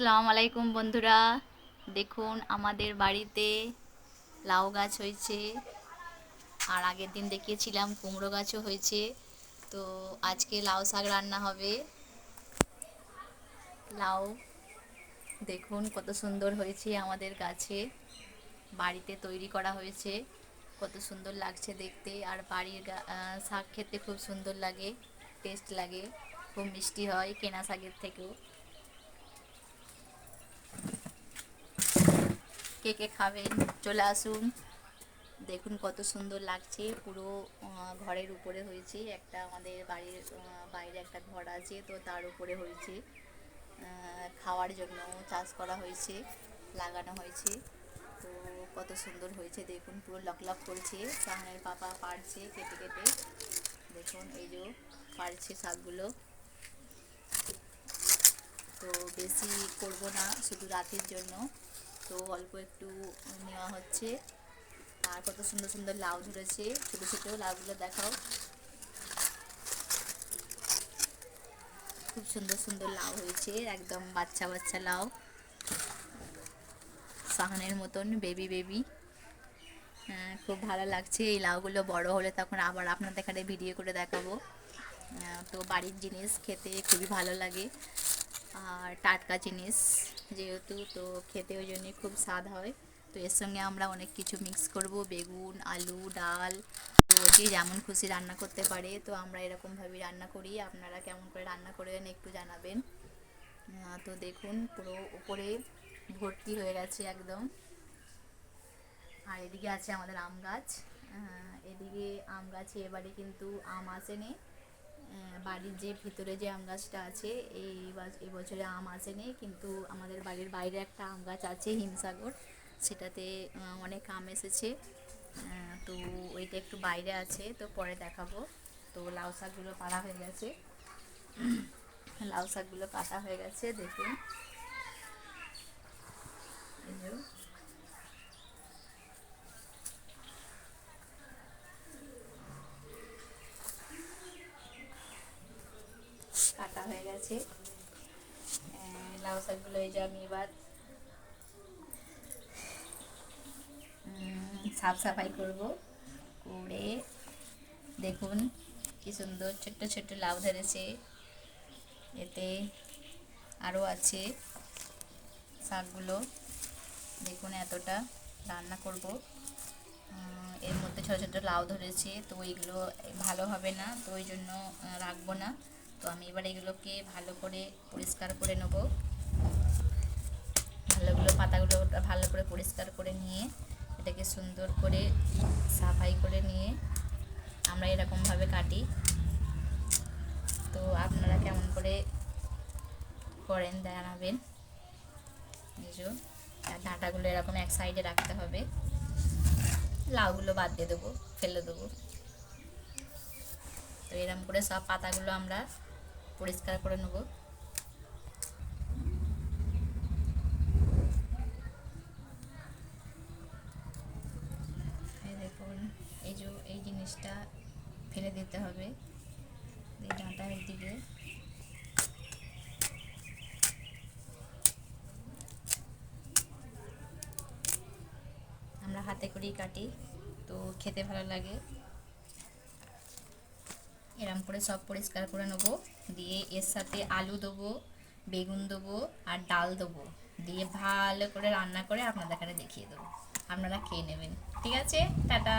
আসসালামু আলাইকুম বন্ধুরা। দেখুন, আমাদের বাড়িতে লাউ গাছ হয়েছে। আর আগের দিন দেখিয়েছিলাম কুমড়ো গাছও হয়েছে। তো আজকে লাউ শাক রান্না হবে। লাউ, দেখুন কত সুন্দর হয়েছে আমাদের গাছে। বাড়িতে তৈরি করা হয়েছে। কত সুন্দর লাগছে দেখতে। আর বাড়ির শাক খেতে খুব সুন্দর লাগে, টেস্ট লাগে। খুব মিষ্টি হয় কেনা শাকের থেকেও। কে কে খাবেন চলে আসুন। দেখুন কত সুন্দর লাগছে। পুরো ঘরের উপরে হয়েছে। একটা আমাদের বাড়ির বাইরে একটা ঘর আছে, তো তার উপরে হয়েছে। খাওয়ার জন্য চাষ করা হয়েছে, লাগানো হয়েছে। তো কত সুন্দর হয়েছে। দেখুন পুরো লক লক করছে। সামনের পাপা পারছে কেটে কেটে। দেখুন এই যে পারছে শাকগুলো। তো বেশি করব না, শুধু রাতের জন্য। তো অল্প একটু নেওয়া হচ্ছে। আর কত সুন্দর সুন্দর লাউ ধরেছে ছোটো ছোটো লাউগুলো দেখাও। খুব সুন্দর সুন্দর লাউ হয়েছে। একদম বাচ্চা বাচ্চা লাউ। সাহানের মতন, বেবি বেবি। খুব ভালো লাগছে। এই লাউগুলো বড় হলে তখন আবার আপনাদের এখানে ভিডিও করে দেখাবো। তো বাড়ির জিনিস খেতে খুবই ভালো লাগে। আর টাটকা জিনিস। যেহেতু তো খেতে ওই জন্যই খুব স্বাদ হয়, তো এর সঙ্গে আমরা অনেক কিছু মিক্স করব, বেগুন, আলু, ডাল তো যে যেমন খুশি রান্না করতে পারে, তো আমরা এরকমভাবেই রান্না করি, আপনারা কেমন করে রান্না করেন একটু জানাবেন। তো দেখুন পুরো উপরে ভর্তি হয়ে গেছে একদম। আর এদিকে আছে আমাদের আম গাছ। এদিকে আম গাছে এবারে কিন্তু আম আসেনি। বাড়ির যে ভিতরে যে আম গাছটা আছে, এই এবছরে আম আসেনি কিন্তু আমাদের বাড়ির বাইরে একটা আম গাছ আছে, হিমসাগর। সেটাতে অনেক আম এসেছে। তো ওইটা একটু বাইরে আছে, তো পরে দেখাবো। তো লাউ শাকগুলো পাড়া হয়ে গেছে। লাউ শাকগুলো কাটা হয়ে গেছে, দেখুন এই যে গেছে লাউ শাকগুলো এই যে আমি এবার সাফ সাফাই করব। করে দেখুন কি সুন্দর ছোট্ট ছোট্ট লাউ ধরেছে। এতে আরও আছে শাকগুলো। দেখুন এতটা রান্না করব। এর মধ্যে ছোটো ছোটো লাউ ধরেছে, তো এইগুলো ভালো হবে না, তো ওই জন্য রাখব না। তো আমি এবার এগুলোকে ভালো করে পরিষ্কার করে নেব। ভালোগুলো, পাতাগুলো ভালো করে পরিষ্কার করে নিয়ে এটাকে সুন্দর করে সাফাই করে নিয়ে আমরা এরকমভাবে কাটি। তো আপনারা কেমন করে করেন জানাবেন। আর ডাঁটাগুলো এরকম এক সাইডে রাখতে হবে। লাউগুলো বাদ দিয়ে দেবো, ফেলে দেবো। তো এরকম করে সব পাতাগুলো আমরা পরিষ্কার করে নেব। দেখুন, এই যে, এই জিনিসটা ফেলে দিতে হবে। এই ডাঁটার দিকে আমরা হাতে করেই কাটি, তো খেতে ভালো লাগে। এরম করে সব পরিষ্কার করে নেব। দিয়ে এর সাথে আলু দেবো, বেগুন দেবো আর ডাল দেবো। দিয়ে ভালো করে রান্না করে আপনাদের দেখিয়ে দেবো। আপনারা খেয়ে নেবেন। ঠিক আছে? টাটা!